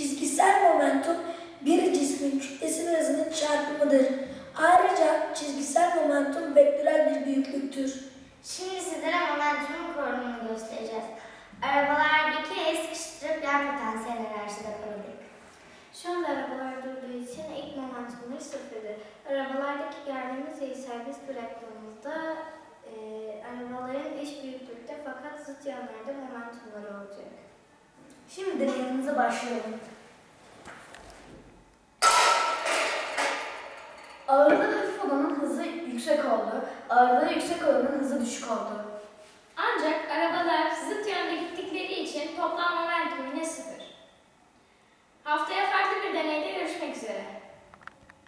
Çizgisel momentum bir cismin kütlesi arasının çarpımıdır. Ayrıca çizgisel momentum vektörel bir büyüklüktür. Şimdi sizlere momentumun korunumunu göstereceğiz. Arabalardaki es sıkıştırıp yan potansiyel enerjide korulduk. Şu anda arabalar durduğu için ilk momentumları sıfırdır. Arabalardaki gerdiğimiz yayı serbest bıraktığımızda e, arabaların eş büyüklükte fakat zıt yanlarda momentumları olacak. Şimdi deneyimize başlayalım. Ağırlığı hafif olanın hızı yüksek oldu. Ağırlığı yüksek olanın hızı düşük oldu.